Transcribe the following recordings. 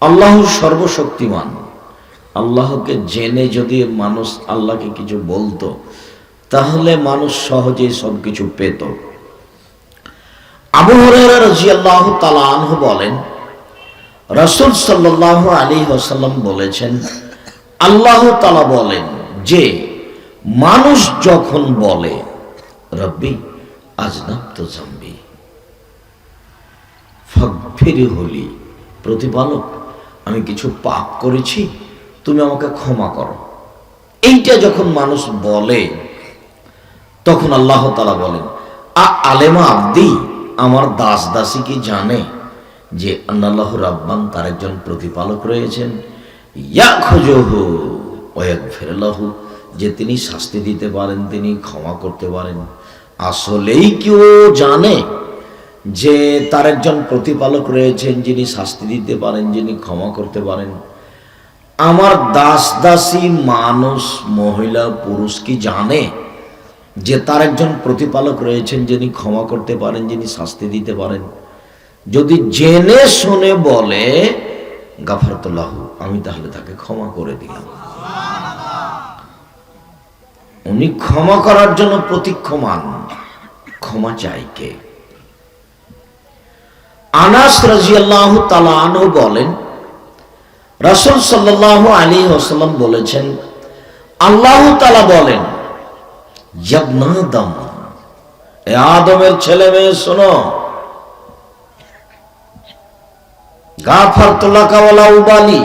আল্লাহ সর্বশক্তিমান। আল্লাহকে জেনে যদি মানুষ আল্লাহকে কিছু বলতো, তাহলে মানুষ সহজেই সব কিছু পেত। আবু তাআলা আনহু বলেন, রাসূল সাল্লাল্লাহু আলাইহি ওয়াসাল্লাম বলেছেন, আল্লাহ তালা বলেন যে, মানুষ যখন বলে, রব্বি, আজনাবতু জামবি ফাগফিরি হলি প্রতিপালক আমি কিছু পাপ করেছি, তুমি আমাকে ক্ষমা করো। এইটা যখন মানুষ বলে, তখন আল্লাহ তালা বলেন, আ আলেমা আব্দি, আমার দাস দাসী কি জানে যে আল্লাহ রাব্বান তার একজন প্রতিপালক রয়েছেন? ইয়া খোঁজহু ওয়াক ফেরলাহু যে তিনি শাস্তি দিতে পারেন, তিনি ক্ষমা করতে পারেন। আসলেই কেউ জানে? যে তার একজন প্রতিপালক রয়েছেন, যিনি শাস্তি দিতে পারেন, যিনি ক্ষমা করতে পারেন। আমার দাস দাসী মানুষ, মহিলা, পুরুষ কি জানে যে তার একজন প্রতিপালক রয়েছেন, যিনি ক্ষমা করতে পারেন, যিনি শাস্তি দিতে পারেন? যদি জেনে শুনে বলে, গাফারতুল্লাহ, আমি তাহলে তাকে ক্ষমা করে দিলাম। উনি ক্ষমা করার জন্য প্রতীক্ষমান। ক্ষমা চাই কে? আনাস রাজিয়াল্লাহ তালানহ বলেন, রাসূল সাল্লাল্লাহু আলী ওসাল্লাম বলেছেন, আল্লাহ তালা বলেন জবনাদম এ আদমের ছেলে মেয়ে শোনো গাফার তোলাকাওয়ালা উবালি,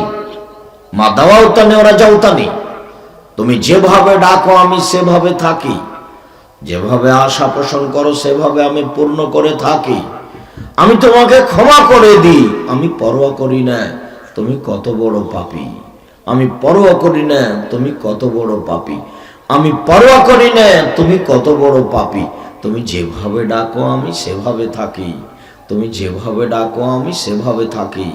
মা দাওয়াও তানে ওরা যাওতানি তুমি যেভাবে ডাকো, আমি সেভাবে থাকি। যেভাবে আশা পোষণ করো, সেভাবে আমি পূর্ণ করে থাকি। আমি তোমাকে ক্ষমা করে দিই। আমি পরোয়া করি না, তুমি কত বড় পাপী। আমি পরোয়া করি না, তুমি কত বড় পাপী। আমি পরোয়া করি না, তুমি কত বড় পাপী। তুমি যেভাবে ডাকো, আমি সেভাবে থাকি। তুমি যেভাবে ডাকো, আমি সেভাবে থাকি।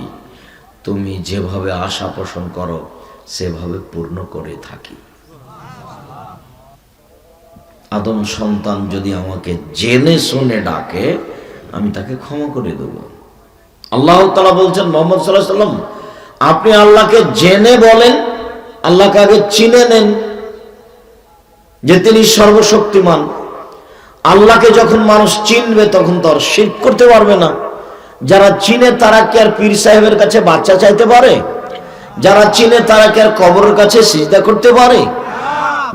তুমি যেভাবে আশা পোষণ করো, সেভাবে পূর্ণ করে থাকি। আদম সন্তান যদি আমাকে জেনে শুনে ডাকে আমি তাকে ক্ষমা করে দেব। আল্লাহ তালা বলছেন, মোহাম্মদ সাল্লাহ সাল্লাম আপনি আল্লাহকে জেনে বলেন, আল্লাহকে আগে চিনে নেন যে তিনি সর্বশক্তিমান। আল্লাহকে যখন মানুষ চিনবে, তখন তো আর শিল্প করতে পারবে না। যারা চিনে, তারা কি আর পীর সাহেবের কাছে বাচ্চা চাইতে পারে? যারা চিনে, তারা কি আর কবরের কাছে সিজদা করতে পারে?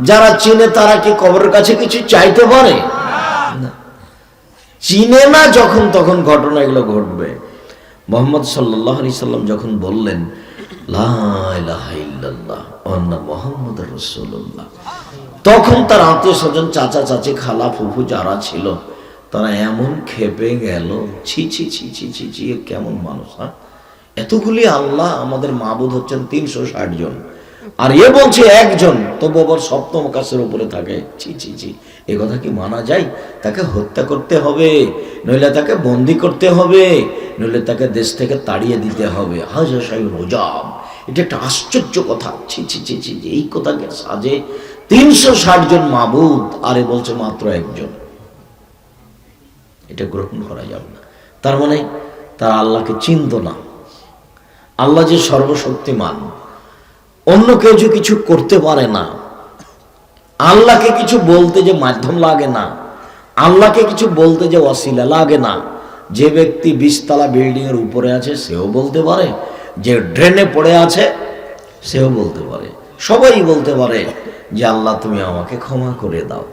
যারা চিনে, তারা কি কবরের কাছে কিছু চাইতে পারে? না। চিনে না যখন তখন ঘটনা এগুলো ঘটবে। মোহাম্মদ সাল্লাহ আলি সাল্লাম যখন বললেন তখন তার আত্মীয় স্বজন চাচা, চাচি, খালা, ফুফু যারা ছিল, তারা এমন খেপে গেল, ছি ছি ছি ছি ছি ছি কেমন মানুষ হ্যাঁ? এতগুলি আল্লাহ আমাদের মাবুদ হচ্ছেন তিনশো ষাট জন। আর এ বলছে একজন, তবু আবার সপ্তম আকাশের উপরে থাকে। ছি ছি ছি। এ কথা কি মানা যায়? তাকে হত্যা করতে হবে, নইলে তাকে বন্দি করতে হবে, নইলে তাকে দেশ থেকে তাড়িয়ে দিতে হবে। হাজার সাহেব রোজাব। এটা একটা আশ্চর্য কথা। ছি ছি ছি ছি এই কথাকে সাজে তিনশো ষাট জন মাবুদ, আরে বলছে মাত্র একজন। এটা গ্রহণ করা যাবে না। তার মানে তারা আল্লাহকে চিনত না। আল্লাহ যে সর্বশক্তিমান অন্য কেউ যে কিছু করতে পারে না। আল্লাহকে কিছু বলতে যে মাধ্যম লাগে না। আল্লাহকে কিছু বলতে যে অশিলা লাগে না। যে ব্যক্তি বিশতলা বিল্ডিং এর উপরে আছে, সেও বলতে পারে। যে ড্রেনে পড়ে আছে, সেও বলতে পারে। সবাই বলতে পারে যে, আল্লাহ, তুমি আমাকে ক্ষমা করে দাও।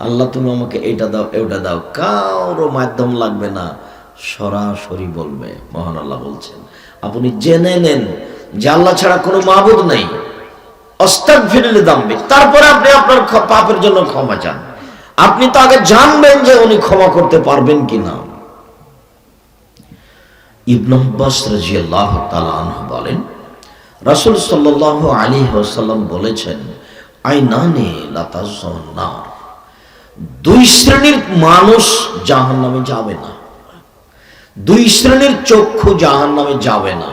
আল্লাহ, তুমি আমাকে এটা দাও এটা দাও। কারও মাধ্যম লাগবে না। সরাসরি বলবে, মহান আল্লাহ বলছেন। আপনি জেনে নেন যে আল্লাহ ছাড়া কোনো মাবুদ নেই। অস্তাক ফিরলে তারপরে আপনি আপনার পাপের জন্য ক্ষমা চান। আপনি তো আগে জানবেন যে উনি ক্ষমা করতে পারবেন কি না রাজিয়াল্লাহ বলেন, রাসূল সাল্লাল্লাহু আলাইহি ওয়াসাল্লাম বলেছেন দুই শ্রেণির মানুষ জাহান্নামে যাবে না। দুই শ্রেণির চক্ষু জাহান নামে যাবে না।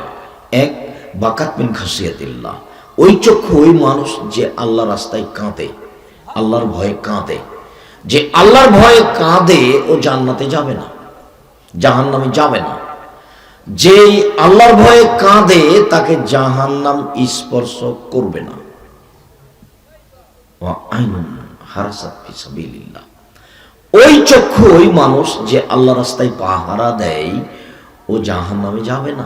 এক বাকাত মিন খাসিয়াতিল্লাহ। ওই চক্ষু, ওই মানুষ যে আল্লাহ রাস্তায় কাঁদে, আল্লাহর ভয়ে কাঁদে। যে আল্লাহর ভয়ে কাঁদে, ও জান্নাতে যাবে না জাহান নামে যাবে না। যে আল্লাহর ভয়ে কাঁদে, তাকে জাহান্নাম স্পর্শ করবে না। ওই চক্ষু, ওই মানুষ যে আল্লাহ রাস্তায় পাহারা দেয়, ও জাহান নামে যাবে না।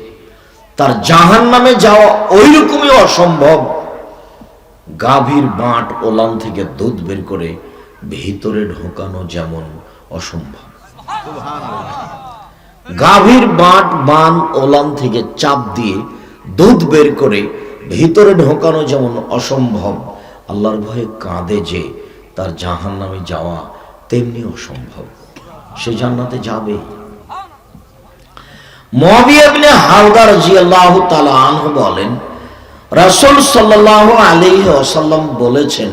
তার জাহান নামে যাওয়া ওই রকমই অসম্ভব। গাভীর বাঁট ওলান থেকে দুধ বের করে ভিতরে ঢোকানো যেমন অসম্ভব। গাভীর বাঁট, বান ওলান থেকে চাপ দিয়ে দুধ বের করে ভিতরে ঢোকানো যেমন অসম্ভব, আল্লাহর ভয়ে কাঁদে যে তার জাহান নামে যাওয়া তেমনি অসম্ভব। সে জান্নাতে যাবে। মহাবিয়াবিনে হালদার বলেন, রাসূল সাল্লাল্লাহু আলাইহি ওয়াসাল্লাম বলেছেন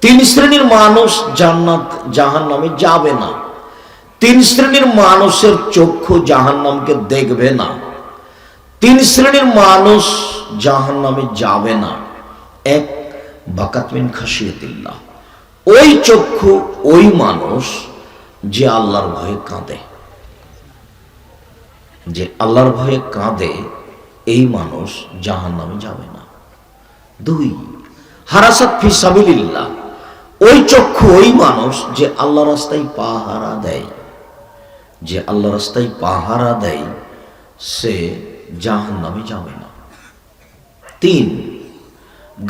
তিন শ্রেণির মানুষ জান্নাত, জাহান্নামে যাবে না। তিন শ্রেণির মানুষের চক্ষু জাহান্নামকে দেখবে না। তিন শ্রেণির মানুষ জাহান্নামে যাবে না। এক বাকাতমিন খাসিয়াতিল্লাহ ওই চক্ষু, ওই মানুষ যে আল্লাহর ভয়ে কাঁদে। যে আল্লাহর ভয়ে কাঁদে, এই মানুষ জাহান নামে যাবে না। দুই, হারাসাত ফি ওই চক্ষু, ওই মানুষ যে আল্লাহ রাস্তায় পাহারা দেয়, যে আল্লাহ রাস্তায় পাহারা দেয়, সে জাহান নামে যাবে না। তিন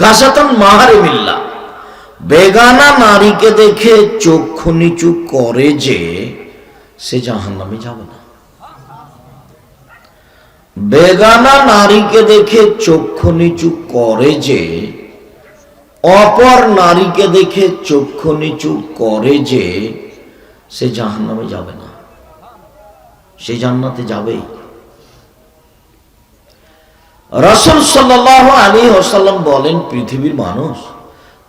গাছাতন মাহারে মিল্লা বেগানা নারীকে দেখে চক্ষু নিচু করে যে সে জাহান নামে যাবে না। বেগানা নারীকে দেখে চক্ষু নিচু করে যে, অপর নারীকে দেখে চক্ষু নিচু করে যে সে জাহান নামে যাবে না। সে জান্নাতে রসুল সাল্লাহ আলী ওসাল্লাম বলেন, পৃথিবীর মানুষ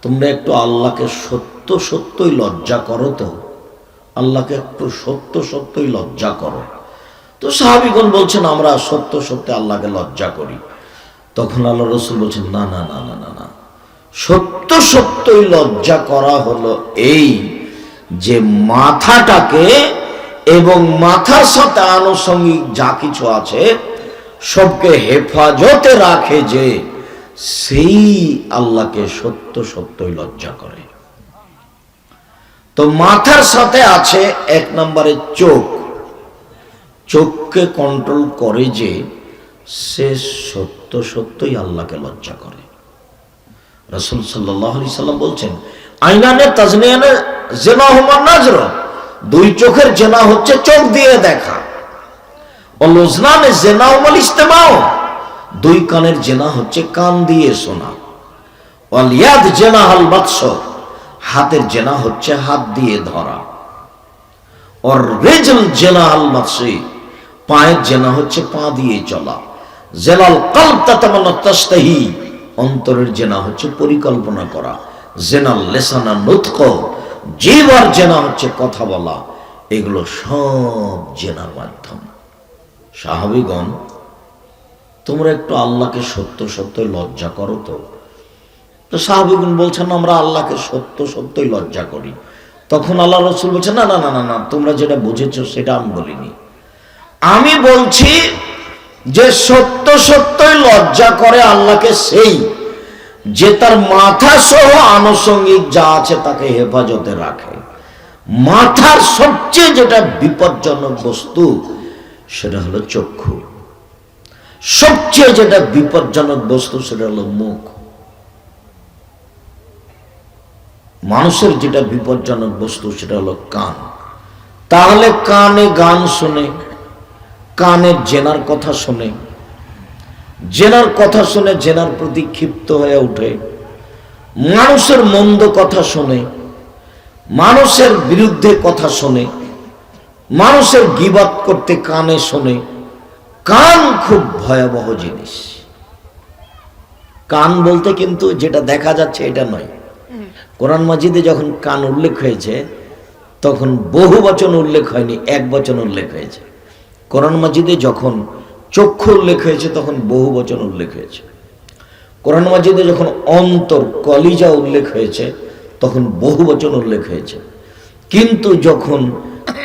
তোমরা একটু আল্লাহকে সত্য সত্যই লজ্জা করো তো। আল্লাহকে একটু সত্য সত্যই লজ্জা করো। তো সাহাবিগণ বলছেন, আমরা সত্য সত্য আল্লাহকে লজ্জা করি। তখন আল্লাহ রসুল বলছেন, না না না না না না। সত্য সত্যই লজ্জা করা হলো এই যে মাথাটাকে এবং মাথার সাথে আনুষঙ্গিক যা কিছু আছে, সবকে হেফাজতে রাখে যে সেই আল্লাহকে সত্য সত্যই লজ্জা করে। তো মাথার সাথে আছে এক নম্বরে চোখ। চোখকে কন্ট্রোল করে যে সে সত্য সত্যই আল্লাহকে লজ্জা করে। রসুল সাল্লাহ সাল্লাম বলছেন, আইনানে তাজনিয়ানে জেনা হুমান নাজর। দুই চোখের জেনা হচ্ছে চোখ দিয়ে দেখা। ও লোজনানে জেনা হুমাল ইস্তেমাও দুই কানের জেনা হচ্ছে কান দিয়ে শোনা ওয়ালিয়াদ জেনা হাল বাৎস হাতের জেনা হচ্ছে হাত দিয়ে ধরা। ওর রেজল জেনা পায়ের জেনা হচ্ছে পা দিয়ে চলা। জেলাল কাল অন্তরের জেনা হচ্ছে পরিকল্পনা করা। জেনাল লেসানা নুৎক জীবার জেনা হচ্ছে কথা বলা। এগুলো সব জেনার মাধ্যম। সাহাবিগণ তোমরা একটু আল্লাহকে সত্য, সত্যই লজ্জা করো তো। তো সাহাবিগুন বলছেন, আমরা আল্লাহকে সত্য, সত্যই লজ্জা করি। তখন আল্লাহ রসুল বলছেন, না না না না না, তোমরা যেটা বুঝেছ সেটা আমি বলিনি। আমি বলছি যে সত্য, সত্যই লজ্জা করে আল্লাহকে সেই যে তার মাথা সহ আনুষঙ্গিক যা আছে তাকে হেফাজতে রাখে। মাথার সবচেয়ে যেটা বিপজ্জনক বস্তু সেটা হলো চক্ষু। সবচেয়ে যেটা বিপজ্জনক বস্তু সেটা হলো মুখ। মানুষের যেটা বিপজ্জনক বস্তু সেটা হলো কান। তাহলে কানে গান শুনে, কানে জেনার কথা শুনে, জেনার কথা শুনে জেনার প্রতি ক্ষিপ্ত হয়ে ওঠে মানুষের মন্দ কথা শুনে, মানুষের বিরুদ্ধে কথা শোনে, মানুষের গিবাত করতে কানে শোনে কান খুব ভয়াবহ জিনিস। কান বলতে কিন্তু যেটা দেখা যাচ্ছে এটা নয়। কোরআন মাজিদে যখন কান উল্লেখ হয়েছে, তখন বহু বচন উল্লেখ হয়নি, এক বচন উল্লেখ হয়েছে। কোরআন মাজিদে যখন চক্ষু উল্লেখ হয়েছে, তখন বহু বচন উল্লেখ হয়েছে। কোরআন মাজিদে যখন অন্তর, কলিজা উল্লেখ হয়েছে, তখন বহু বচন উল্লেখ হয়েছে। কিন্তু যখন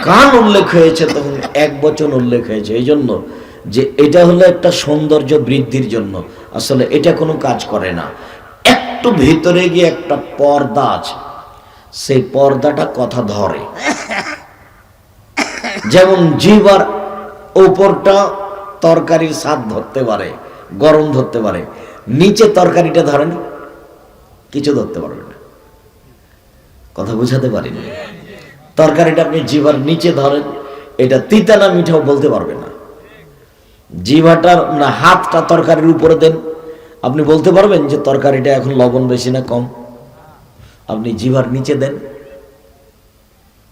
কান উল্লেখ হয়েছে, তখন এক বচন উল্লেখ হয়েছে। এই জন্য যে এটা হলো একটা সৌন্দর্য বৃদ্ধির জন্য। আসলে এটা কোনো কাজ করে না। একটু ভিতরে গিয়ে একটা পর্দা আছে। সেই পর্দাটা কথা ধরে। যেমন জিবার উপরটা তরকারির স্বাদ ধরতে পারে, গরম ধরতে পারে। নিচে তরকারিটা ধরে না কিছু ধরতে পারবে না। কথা বুঝাতে পারিনি। তরকারিটা আপনি জিভার নিচে ধরেন, এটা তিতা না মিঠাও বলতে পারবে না। জিভাটার না হাতটা তরকারির উপরে দেন। আপনি বলতে পারবেন যে তরকারিটা এখন লবণ বেশি না কম? আপনি জিভার নিচে দেন।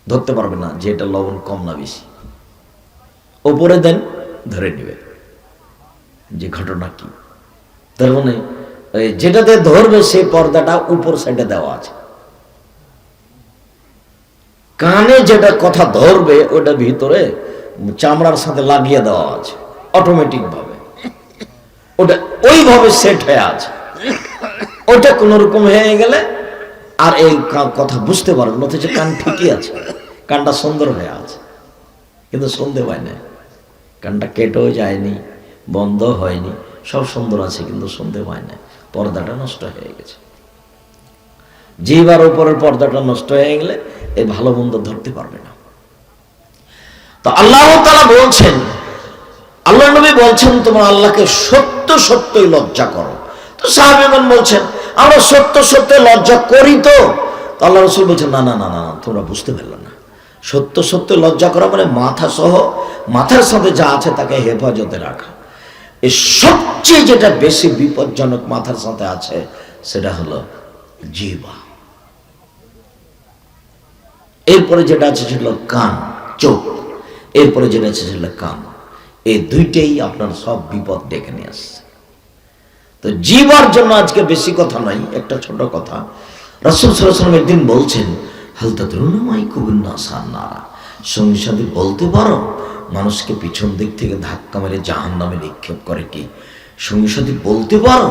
ধরতে পারবে না যে এটা লবণ কম না বেশি। ওপরে দেন, ধরে নেবে যে ঘটনা কি? তার মানে যেটাতে ধরবে সেই পর্দাটা উপর সাইডে দেওয়া আছে। কানে যেটা কথা ধরবে, ওটা ভিতরে চামড়ার সাথে লাগিয়ে দেওয়া আছে। অটোমেটিক ভাবে ওটা ওইভাবে সেট হয়ে আছে। ওটা কোন রকম হয়ে গেলে আর এই কথা বুঝতে পারবেন অথচ কান ঠিকই আছে। কানটা সুন্দর হয়ে আছে। কিন্তু শুনতে পায় না। কানটা কেটেও যায়নি, বন্ধ হয়নি, সব সুন্দর আছে কিন্তু শুনতে হয় না। পর্দাটা নষ্ট হয়ে গেছে। জিবার উপরের পর্দাটা নষ্ট হয়ে গেলে এই ভালো মন্দ ধরতে পারবে না। তো আল্লাহ তারা বলছেন আল্লাহ নবী বলছেন, তোমার আল্লাহকে সত্য সত্যই লজ্জা করো। তো সাহাবিগণ বলছেন, আমরা সত্য সত্য লজ্জা করি তো? আল্লাহ রসুল বলছেন, না না না না তোমরা বুঝতে পারল না। সত্য সত্য লজ্জা করা মানে মাথা সহ, মাথার সাথে যা আছে তাকে হেফাজতে রাখা। এই সবচেয়ে যেটা বেশি বিপজ্জনক মাথার সাথে আছে, সেটা হলো জিবা এরপরে যেটা আছে সেটা হলো কান, চোখ। এরপরে যেটা আছে সেটা কান। এই দুইটাই আপনার সব বিপদ ডেকে নিয়ে আসছে। তো জীবার জন্য আজকে বেশি কথা নাই একটা ছোট কথা। রসুল সাল্লাম একদিন বলছেন হালতা তরুণমাই কুবিন্না সান্নারা সঙ্গী সাথে বলতে পারো, মানুষকে পিছন দিক থেকে ধাক্কা মেরে জাহান নামে নিক্ষেপ করে কি? সঙ্গী সাথে বলতে পারো,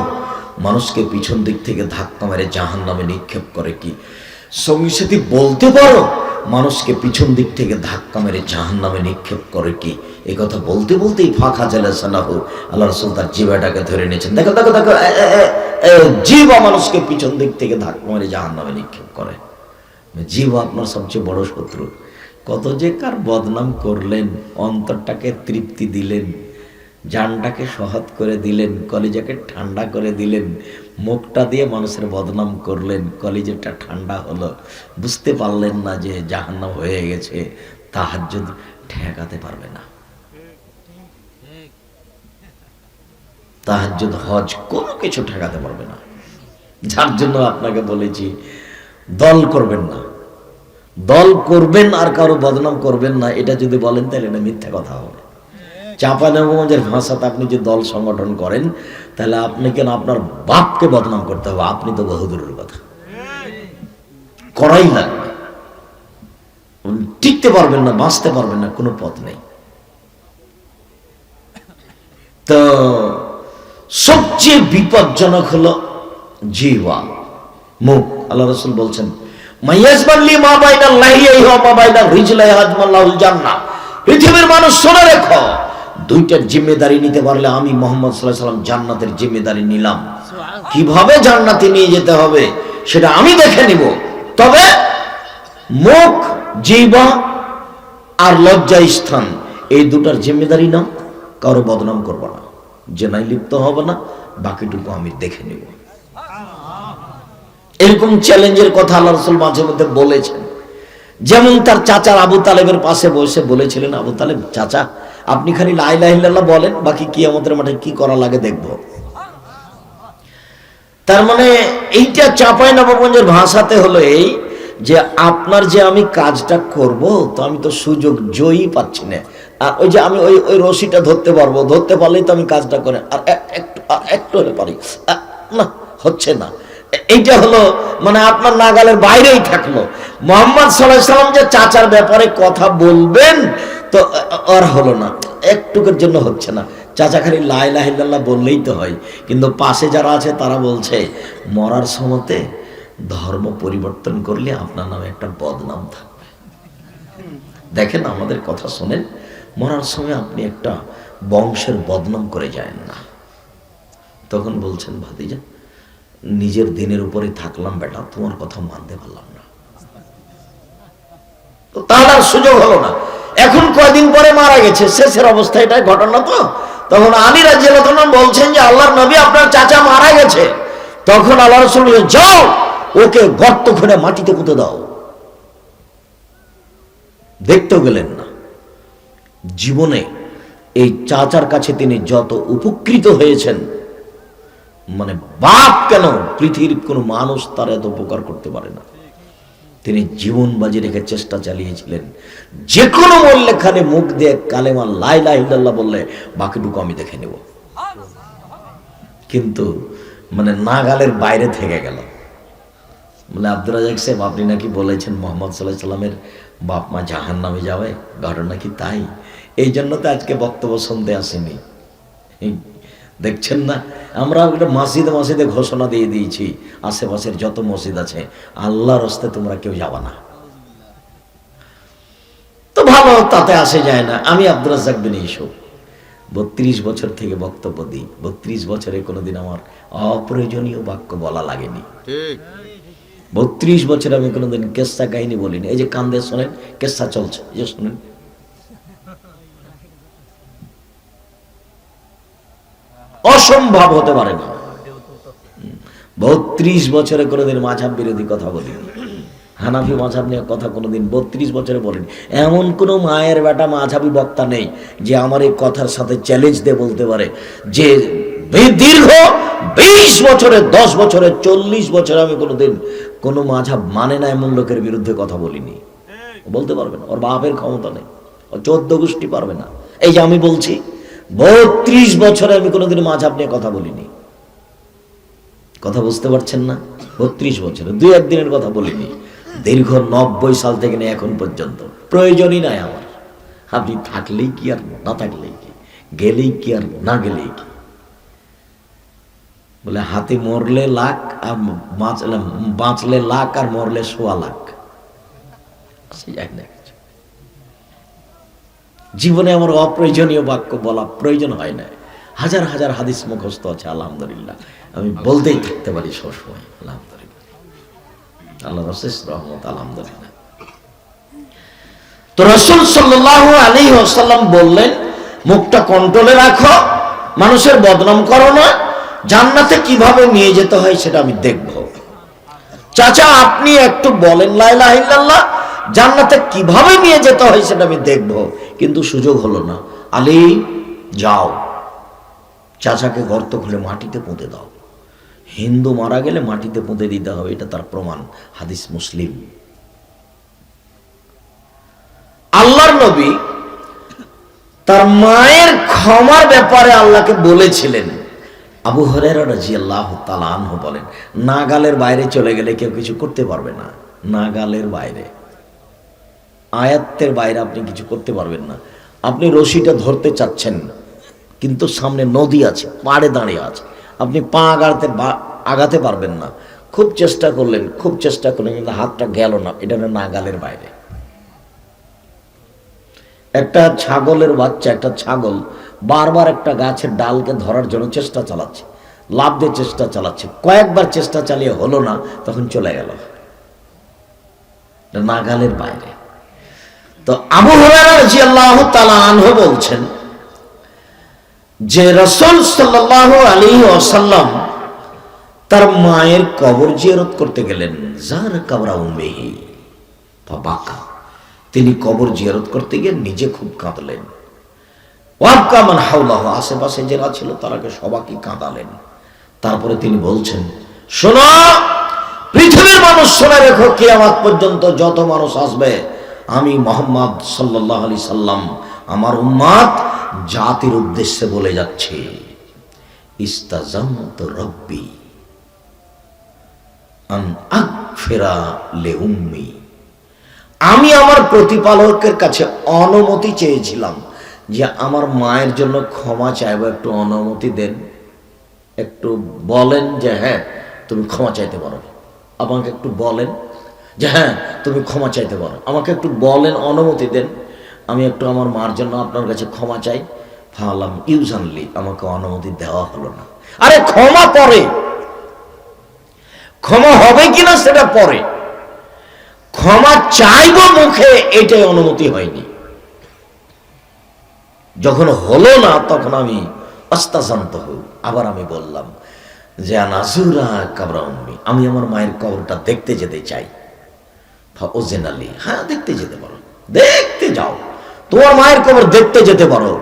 মানুষকে পিছন দিক থেকে ধাক্কা মেরে জাহান নামে নিক্ষেপ করে কি? সঙ্গী সাথে বলতে পারো? মানুষকে পিছন দিক থেকে ধাক্কা মেরে জাহান নামে নিক্ষেপ করে কি? এই কথা বলতে বলতেই ফাঁকা জেলা সানাহু আল্লাহ রসুল তার জিবাটাকে ধরে নিয়েছেন। দেখো দেখো দেখো এ, এ, এ, এ, জিবা মানুষকে পিছন দিক থেকে ধাক্কা মেরে জাহান নামে নিক্ষেপ করে। জীব আপনার সবচেয়ে বড় শত্রু। কত যে কার বদনাম করলেন অন্তরটাকে তৃপ্তি দিলেন জানটাকে সহৎ করে দিলেন কলেজাকে ঠান্ডা করে দিলেন মুখটা দিয়ে মানুষের বদনাম করলেন, কলিজাটা ঠান্ডা হলো। বুঝতে পারলেন না যে জাহান্নাম হয়ে গেছে তাহার যদি ঠেকাতে পারবে না। তাহার হজ কোনো কিছু ঠেকাতে পারবে না। যার জন্য আপনাকে বলেছি, দল করবেন না। দল করবেন আর কারও বদনাম করবেন না, এটা যদি বলেন তাহলে এটা মিথ্যা কথা হবে। চাঁপানগঞ্জের ভাষাতে আপনি যে দল সংগঠন করেন, তাহলে আপনি কেন আপনার বাপকে বদনাম করতে হবে? আপনি তো বহুদূরের কথা। করাই লাগবে। টিকতে পারবেন না, বাঁচতে পারবেন না, কোনো পথ নেই। তো সবচেয়ে বিপজ্জনক হলো জিওয়া মুখ। আল্লাহ রসুল বলছেন পৃথিবীর মানুষ শুনে রেখো দুইটার জিম্মেদারি নিতে পারলে আমি মোহাম্মদ সাল্লাম জান্নাতের জিম্মেদারি নিলাম। কীভাবে জান্নাতে নিয়ে যেতে হবে সেটা আমি দেখে নিব। তবে মুখ জিবা আর লজ্জা স্থান, এই দুটার জিম্মেদারি নাও, কারও বদনাম করব না। জেনাই লিপ্ত হবে না, বাকিটুকু আমি দেখে নিব। এরকম চ্যালেঞ্জের কথা আল্লাহ রসুল মাঝে মধ্যে বলেছেন। যেমন তার চাচার আবু তালেবের পাশে বসে বলেছিলেন, আবু তালেব, চাচা আপনি খালি লাই লাইলাহিল্লাহ বলেন, বাকি কি আমাদের মাঠে কি করা লাগে দেখব। তার মানে এইটা চাপাই নবাবগঞ্জের ভাষাতে হলো এই যে আপনার যে আমি কাজটা করব, তো আমি তো সুযোগ জয়ী পাচ্ছি না। আর ওই যে আমি ওই ওই রশিটা ধরতে পারব, ধরতে পারলেই তো আমি কাজটা করে। আর একটু একটু হলে পারি। না, হচ্ছে না। এইটা হলো মানে আপনার নাগালের বাইরেই থাকল। মোহাম্মদ সাল্লাহ সাল্লাম যে চাচার ব্যাপারে কথা বলবেন তো আর হলো না। একটুকের জন্য হচ্ছে না। চাচা খালি লাই লাহিল্লাহ বললেই তো হয়। কিন্তু পাশে যারা আছে, তারা বলছে, মরার সময়তে ধর্ম পরিবর্তন করলে আপনার নামে একটা বদনাম থাকবে। দেখেন, আমাদের কথা শোনেন। মরার সময় আপনি একটা বংশের বদনাম করে যায়েন না। তখন বলছেন, ভাতিজা, নিজের দিনের উপরে থাকলাম বেটা, তোমার কথা মানতে পারলাম না। তাহলে সুযোগ হলো না। এখন কয়দিন পরে মারা গেছে? শেষের অবস্থা এটাই ঘটনা তো। তখন আলী রাজিয়াল বলছেন যে, আল্লাহর নবী আপনার চাচা মারা গেছে। তখন আল্লাহ রসুল যাও, ওকে গর্ত খুঁড়ে মাটিতে পুঁতে দাও। দেখতেও গেলেন না। জীবনে এই চাচার কাছে তিনি যত উপকৃত হয়েছেন মানে বাপ কেন পৃথিবীর কোনো মানুষ তার এত উপকার করতে পারে না? তিনি জীবন বাজি রেখে চেষ্টা চালিয়েছিলেন। যে কোনো মূল্যে খানে মুখ দিয়ে কালেমা লাই ইল্লাল্লাহ বললে বাকিটুকু আমি দেখে নেব। কিন্তু মানে নাগালের বাইরে থেকে গেল। বলে আব্দুল রাজাক সাহেব, আপনি নাকি বলেছেন মোহাম্মদ সাল্লাহ সাল্লামের বাপ মা জাহান নামে যাবে? ঘটনা কি তাই? এই জন্য তো আজকে বক্তব্য শুনতে আসেনি। দেখছেন না? আমরা একটা মসজিদে মসজিদে ঘোষণা দিয়ে দিয়েছি আশেপাশের যত মসজিদ আছে আল্লাহর রস্তে তোমরা কেউ যাবা না। তো ভালো তাতে আসে যায় না। আমি আব্দুল রাজাক বিন বত্রিশ বছর থেকে বক্তব্য দিই। বত্রিশ বছরে কোনোদিন আমার অপ্রয়োজনীয় বাক্য বলা লাগেনি। বত্রিশ বছর আমি কোনোদিন কেসা কাহিনী বলিনি। এই যে কান্দে শোনেন কেসা চলছে। যে শোনেন অসম্ভব হতে পারে না। বত্রিশ বছরে কোনোদিন মাঝাব বিরোধী কথা বলিনি হানাফি মাঝাব নিয়ে কথা কোনোদিন বত্রিশ বছরে বলিনি। এমন কোনো মায়ের বেটা মাঝাবি বক্তা নেই যে আমার এই কথার সাথে চ্যালেঞ্জ দিয়ে বলতে পারে যে দীর্ঘ বিশ বছরে, দশ বছরে, চল্লিশ বছরে আমি কোনোদিন কোনো মাঝাব মানে না এমন লোকের বিরুদ্ধে কথা বলিনি। বলতে পারবে না। ওর বাপের ক্ষমতা নেই। ও চোদ্দ গোষ্ঠী পারবে না। এই যে আমি বলছি বত্রিশ বছরে আমি কোনোদিন মাঝাব নিয়ে কথা বলিনি। কথা বুঝতে পারছেন না? বত্রিশ বছরে একদিনের কথা বলিনি। দীর্ঘ নব্বই সাল থেকে নিয়ে এখন পর্যন্ত। প্রয়োজনই নাই আমার। আপনি থাকলেই কি আর না থাকলেই কি? গেলেই কি আর না গেলেই কি? বলে হাতি মরলে লাখ, আর বাঁচলে বাঁচলে লাখ, আর মরলে সোয়া লাখ। জীবনে আমার অপ্রয়োজনীয় বাক্য বলা প্রয়োজন হয় না হাজার হাজার হাদিস মুখস্থ আছে, আলহামদুলিল্লাহ। আমি বলতেই থাকতে পারি সবসময়, আলহামদুলিল্লাহ। আল্লাহ রশেষ রহমত, আলহামদুলিল্লাহ। তো রসুল সাল্লাহ আলী আসাল্লাম বললেন, মুখটা কন্ট্রোলে রাখো, মানুষের বদনাম করো না, জান্নাতে কীভাবে নিয়ে যেতে হয় সেটা আমি দেখব। চাচা, আপনি একটু বলেন লাইলা জান্নাতে কীভাবে নিয়ে যেতে হয় সেটা আমি দেখব। কিন্তু সুযোগ হলো না। আলী, যাও। চাচাকে গর্ত খুলে মাটিতে পুঁতে দাও। হিন্দু মারা গেলে মাটিতে পুঁতে দিতে হবে, এটা তার প্রমাণ। হাদিস মুসলিম। আল্লাহর নবী তার মায়ের ক্ষমার ব্যাপারে আল্লাহকে বলেছিলেন। আবু হরেরা বলেন, নাগালের বাইরে চলে গেলে কেউ কিছু করতে পারবে না। নাগালের বাইরে। আয়াত্তের বাইরে আপনি কিছু করতে পারবেন না। আপনি রশিটা ধরতে চাচ্ছেন কিন্তু সামনে নদী আছে পাড়ে দাঁড়িয়ে আছে। আপনি পা আগাতে আগাতে পারবেন না। খুব চেষ্টা করলেন, খুব চেষ্টা করলেন, কিন্তু হাতটা গেল না। এটা হলো নাগালের বাইরে। একটা ছাগলের বাচ্চা, একটা ছাগল বারবার একটা গাছের ডালকে ধরার জন্য চেষ্টা চালাচ্ছে। লাভ দিয়ে চেষ্টা চালাচ্ছে। কয়েকবার চেষ্টা চালিয়ে হলো না, তখন চলে গেল। নাগালের বাইরে। তো আবু হরাজি আল্লাহ আনহু বলছেন যে রসুল সাল্লাহ আলী ওসাল্লাম তার মায়ের কবর জিয়ারত করতে গেলেন। যার কাবরা উম্মেহি। বাবাকা তিনি কবর জিয়ারত করতে গিয়ে নিজে খুব কাঁদলেন। ওয়াবকামান হাউলাহ আশেপাশে যারা ছিল তারাকে সবাইকে কাঁদালেন। তারপরে তিনি বলছেন, শোনো, পৃথিবীর মানুষ শুনে রেখো, কিয়ামাত পর্যন্ত যত মানুষ আসবে আমি মোহাম্মদ সাল্লাহ আলি সাল্লাম, আমার উম্মাদ জাতির উদ্দেশ্যে বলে যাচ্ছে রব্বি লে উম্মি। আমি আমার প্রতিপালকের কাছে অনুমতি চেয়েছিলাম যে আমার মায়ের জন্য ক্ষমা চাইব, একটু অনুমতি দেন, একটু বলেন যে হ্যাঁ তুমি ক্ষমা চাইতে পারো। আমাকে একটু বলেন যে হ্যাঁ তুমি ক্ষমা চাইতে পারো। আমাকে একটু বলেন, অনুমতি দেন। আমি একটু আমার মার জন্য আপনার কাছে ক্ষমা চাই। ফালাম ইউজানলি আমাকে অনুমতি দেওয়া হলো না। আরে, ক্ষমা পরে। ক্ষমা হবে কিনা সেটা পরে। ক্ষমা চাইব মুখে, এটাই অনুমতি হয়নি। যখন হলো না, তখন আমি অস্তাজান্ত হই। আবার আমি বললাম যে নাজুরা কাবরা আমি আমার মায়ের কবরটা দেখতে যেতে চাই। আলী হ্যাঁ দেখতে যেতে পারো। দেখতে যাও। তোমার মায়ের কবর দেখতে যেতে পারো।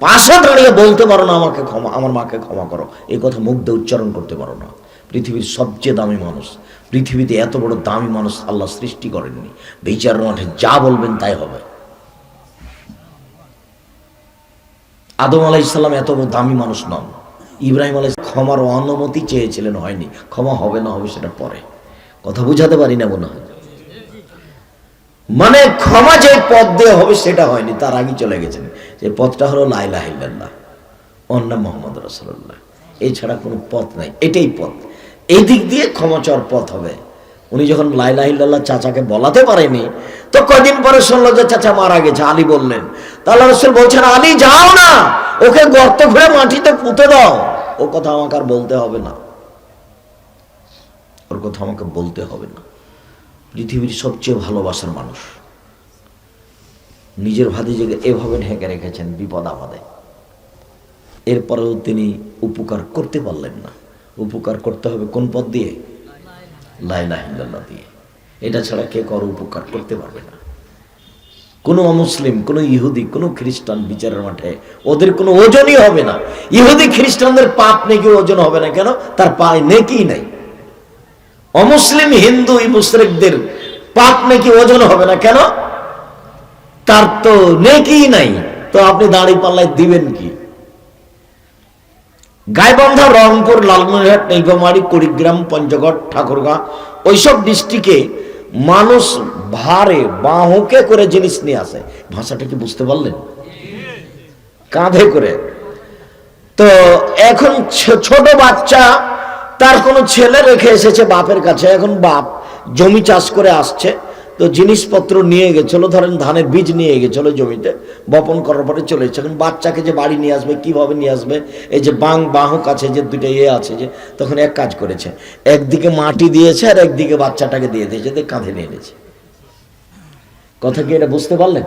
পাশে দাঁড়িয়ে বলতে পারো না, আমাকে ক্ষমা আমার মাকে ক্ষমা করো। এই কথা মুখ উচ্চারণ করতে পারো না। পৃথিবীর সবচেয়ে দামি মানুষ, পৃথিবীতে এত বড় দামি মানুষ আল্লাহ সৃষ্টি করেননি। বিচার মাঠে যা বলবেন তাই হবে। আদম আলাহ ইসলাম এত বড় দামি মানুষ নন। ইব্রাহিম আলাই ক্ষমার অনুমতি চেয়েছিলেন, হয়নি। ক্ষমা হবে না হবে সেটা পরে। কথা বুঝাতে পারি না মনে হয়। মানে ক্ষমা যে পথ দিয়ে হবে সেটা হয়নি, তার আগে চলে গেছেন। যে পথটা হলো লাইলাহ অন্য মোহাম্মদ রসুল্লাহ এছাড়া কোনো পথ নাই, এটাই পথ। এই দিক দিয়ে ক্ষমা চাওয়ার পথ হবে। উনি যখন লাইলাহিল্লাহ চাচাকে বলাতে পারেনি, তো কদিন পরে শুনলো যে চাচা মারা গেছে, আলী বললেন তাহলে রসুল বলছেন, আলী, যাও না, ওকে গর্ত ঘুরে মাটিতে পুঁতে দাও। ও কথা আমাকে আর বলতে হবে না। ওর কথা আমাকে বলতে হবে না। পৃথিবীর সবচেয়ে ভালোবাসার মানুষ। নিজের ভাতিজিকে এভাবে ঢেকে রেখেছেন বিপদ আপদে। এরপরেও তিনি উপকার করতে পারলেন না। উপকার করতে হবে কোন পথ দিয়ে? লাইলাহিল্লাহ দিয়ে। এটা ছাড়া কে কারও উপকার করতে পারবে না। কোনো অমুসলিম, কোনো ইহুদি, কোনো খ্রিস্টান বিচারের মাঠে ওদের কোনো ওজনই হবে না। ইহুদি খ্রিস্টানদের পাপ নেকি ওজন হবে না কেন? তার পায়ে নেকি নাই। অমুসলিম হিন্দু মুসলিকদের পাপ নাকি ওজন হবে না, কেন? তার তো নেকি নাই, তো আপনি দাঁড়ি পাল্লায় দিবেন কি? গাইবান্ধা, রংপুর, লালমনিরহাট, নীলফামারী, কুড়িগ্রাম, পঞ্চগড়, ঠাকুরগাঁ, ওইসব ডিস্ট্রিক্টে মানুষ ভারে বাহুকে করে জিনিস নিয়ে আসে। ভাষাটা কি বুঝতে পারলেন? কাঁধে করে। তো এখন ছোট বাচ্চা তার কোনো ছেলে রেখে এসেছে বাপের কাছে এখন বাপ জমি চাষ করে আসছে তো জিনিসপত্র নিয়ে গেছিল ধরেন ধানের বীজ নিয়ে গেছিল জমিতে বপন করার পরে চলে এসেছে। এখন বাচ্চাকে যে বাড়ি নিয়ে আসবে কীভাবে নিয়ে আসবে এই যে বাং বাহক আছে যে দুটো ইয়ে আছে যে তখন এক কাজ করেছে একদিকে মাটি দিয়েছে আর একদিকে বাচ্চাটাকে দিয়ে দিয়েছে দিয়ে কাঁধে নিয়ে এনেছে। কথা কি এটা বুঝতে পারলেন?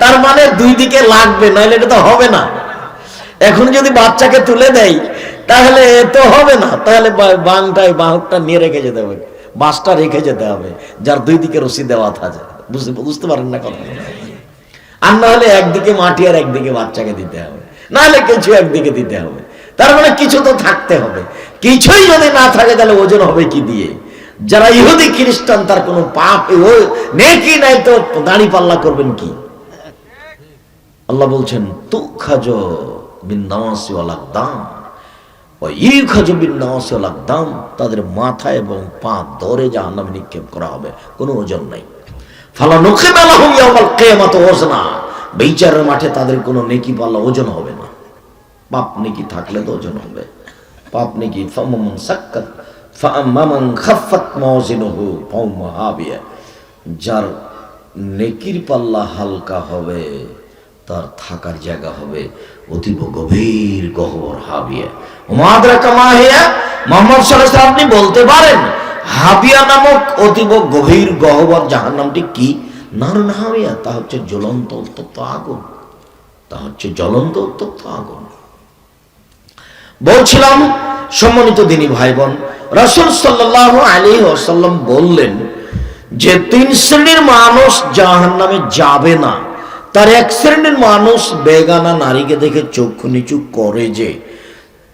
তার মানে দুই দিকে লাগবে নাহলে এটা তো হবে না। এখন যদি বাচ্চাকে তুলে দেয় তাহলে তো হবে না। তাহলে বাংটায় বাহকটা নিয়ে রেখে যেতে হবে। বাসটা রেখে যেতে হবে, যার দুই দিকে রশি দেওয়া থাকে। বুঝতে বুঝতে পারেন না কথা আর না হলে একদিকে মাটি আর একদিকে বাচ্চাকে দিতে হবে। না হলে কিছু একদিকে দিতে হবে। তার মানে কিছু তো থাকতে হবে। কিছুই যদি না থাকে, তাহলে ওজন হবে কি দিয়ে? যারা ইহুদি খ্রিস্টান, তার কোনো পাপ নেকি নাই তো দাঁড়ি পাল্লা করবেন কি? আল্লাহ বলছেন তু খাজ বিন নামাসি দাম দাম তাদের মাথা এবং পা দরে জাহান নামে নিক্ষেপ করা হবে। কোনো ওজন নাই। ফালা নখে মেলা হইয়া কেয়ামত ওজনা বিচারের মাঠে তাদের কোনো নেকি পাল্লা ওজন হবে না। পাপ নেকি থাকলে তো ওজন হবে। পাপ নেকি ফামামান সাক্কাত ফামামান খাফাত মাওজিনুহু ফাউমা হাবিয়া। যার নেকির পাল্লা হালকা হবে তার থাকার জায়গা হবে অতীব গভীর গহবর হাবিয়া। উমাদরা কামাহিয়া মোহাম্মদ সাল্লাহ আপনি বলতে পারেন, হাবিয়া নামক অতীব গভীর গহবর জাহান নামটি কি নারুন হাবিয়া, তা হচ্ছে জ্বলন্ত উত্তপ্ত আগুন। তা হচ্ছে জ্বলন্ত উত্তপ্ত আগুন। বলছিলাম, সম্মানিত দিনী ভাই বোন রসুল সাল্লাহ আলী ওসাল্লাম বললেন যে তিন শ্রেণির মানুষ জাহান নামে যাবে না। তার এক শ্রেণির মানুষ বেগানা নারীকে দেখে চক্ষু নিচু করে যে,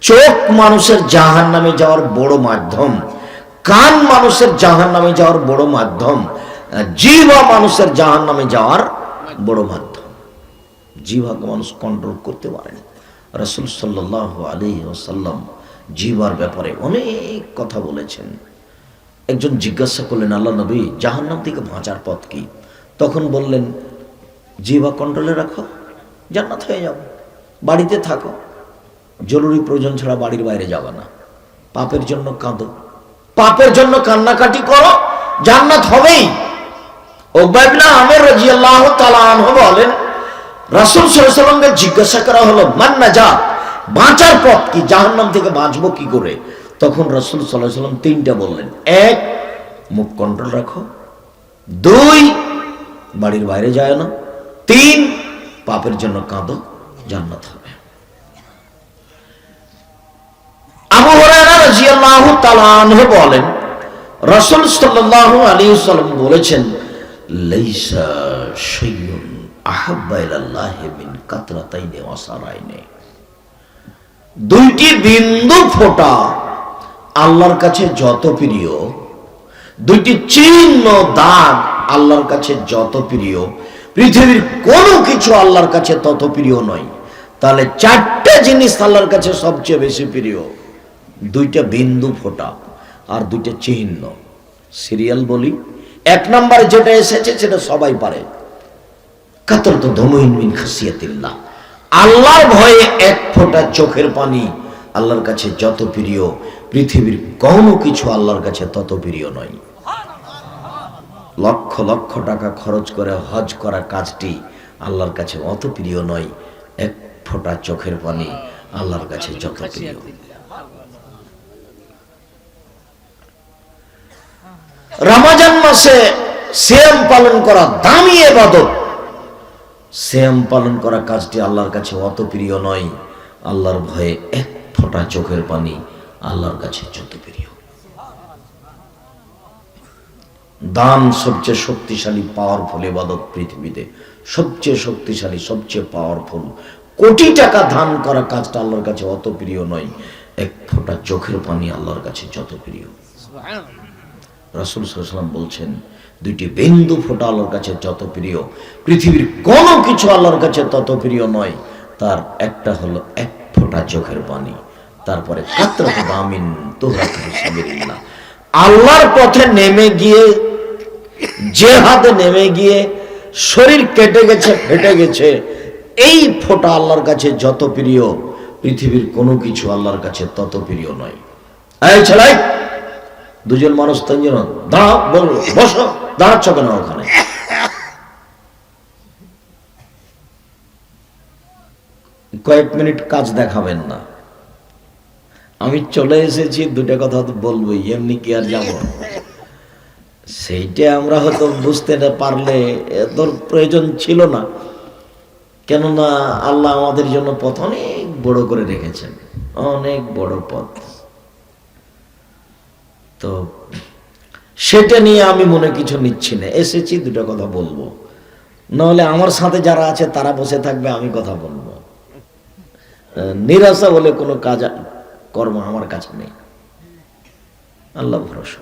চোখ মানুষের জাহান নামে যাওয়ার বড় মাধ্যম, কান মানুষের জাহান নামে যাওয়ার বড় মাধ্যম জিভা মানুষের জাহান নামে যাওয়ার বড় মাধ্যম। জিভাকে মানুষ কন্ট্রোল করতে পারে না। রসুল সাল্লাহ আলী ওসাল্লাম জিভার ব্যাপারে অনেক কথা বলেছেন। একজন জিজ্ঞাসা করলেন, আল্লাহ নবী, জাহান্নাম থেকে বাঁচার পথ কি? তখন বললেন জিভা কন্ট্রোলে রাখো, জান্নাত হয়ে যাও। বাড়িতে থাকো, জরুরি প্রয়োজন ছাড়া বাড়ির বাইরে যাবে না। পাপের জন্য কাঁদো। পাপের জন্য কান্নাকাটি করো, জান্নাত হবেই। ওবাইবনা আমের রাজিয়াল্লাহ তাআলা আনহু বলেন, রাসূল সাল্লাল্লাহু জিজ্ঞাসা করা হলো, মান নাজাত? বাঁচার পথ কি? জাহান্নাম থেকে বাঁচবো কি করে? তখন রাসূল সাল্লাল্লাহু আলাইহি তিনটা বললেন। এক, মুখ কন্ট্রোল রাখো। দুই, বাড়ির বাইরে যায় না। তিন, পাপের জন্য কাঁদো, জান্নাত হবে। আবু হুরায়রা বলেন, রাসূল সাল্লাল্লাহু আলাইহি ওয়াসাল্লাম বলেছেন দুইটি বিন্দু ফোঁটা আল্লাহর কাছে যত প্রিয়, দুইটি চিহ্ন দাগ আল্লাহর কাছে যত প্রিয় পৃথিবীর কোনো কিছু আল্লাহর কাছে তত প্রিয় নয়। তাহলে চারটা জিনিস আল্লাহর কাছে সবচেয়ে বেশি প্রিয়। দুইটা বিন্দু ফোঁটা আর দুইটা চিহ্ন। সিরিয়াল বলি, এক নম্বরে যেটা এসেছে সেটা সবাই পারে। কাতর তো ধমহীন খাসিয়াতিল্লাহ। আল্লাহর ভয়ে এক ফোঁটা চোখের পানি আল্লাহর কাছে যত প্রিয়, পৃথিবীর কোনো কিছু আল্লাহর কাছে তত প্রিয় নয়। লক্ষ লক্ষ টাকা খরচ করে হজ করা কাজটি আল্লাহর কাছে অত প্রিয় নয়। এক ফোঁটা চোখের পানি আল্লাহর কাছে যত প্রিয় রমাজান মাসে সিয়াম পালন করা দামি এবাদত সিয়াম পালন করা কাজটি আল্লাহর কাছে অত প্রিয় নয়। আল্লাহর ভয়ে এক ফোঁটা চোখের পানি আল্লাহর কাছে যত প্রিয় দান সবচেয়ে শক্তিশালী পাওয়ারফুল এবাদত পৃথিবীতে। সবচেয়ে শক্তিশালী সবচেয়ে পাওয়ারফুল কোটি টাকা দান করা কাজটা আল্লাহর কাছে অত প্রিয় নয়। এক ফোঁটা চোখের পানি আল্লাহর কাছে যত প্রিয় রাসুল সাল্লাম বলছেন দুইটি বিন্দু ফোঁটা আল্লাহর কাছে যত প্রিয় পৃথিবীর কোনো কিছু আল্লাহর কাছে তত প্রিয় নয়। তার একটা হলো এক ফোঁটা চোখের পানি। তারপরে কাতরাত দামিন আল্লাহর পথে নেমে গিয়ে যে হাতে নেমে গিয়ে শরীর কেটে গেছে, ফেটে গেছে, এই ফোঁটা আল্লাহর কাছে যত প্রিয়, পৃথিবীর কোনো কিছু আল্লাহর কাছে তত প্রিয় নয়। এই ছেলে, দুজন মানুষ তিনজন, দাঁড়াও বলব বসো, দাঁড়াচ্ছ কেন ওখানে? কয়েক মিনিট কাজ দেখাবেন না। আমি চলে এসেছি, দুটা কথা তো বলবোই, এমনি কি আর যাব? সেইটা আমরা হয়তো বুঝতে না পারলে তোর প্রয়োজন ছিল না। কেননা আল্লাহ আমাদের জন্য পথ অনেক বড় করে রেখেছেন, অনেক বড় পথ। তো সেটা নিয়ে আমি মনে কিছু নিচ্ছি না, এসেছি দুটো কথা বলব। নাহলে আমার সাথে যারা আছে তারা বসে থাকবে, আমি কথা বলব। নিরাশা বলে কোনো কাজ, কর্ম আমার কাছে নেই। আল্লাহ ভরসা।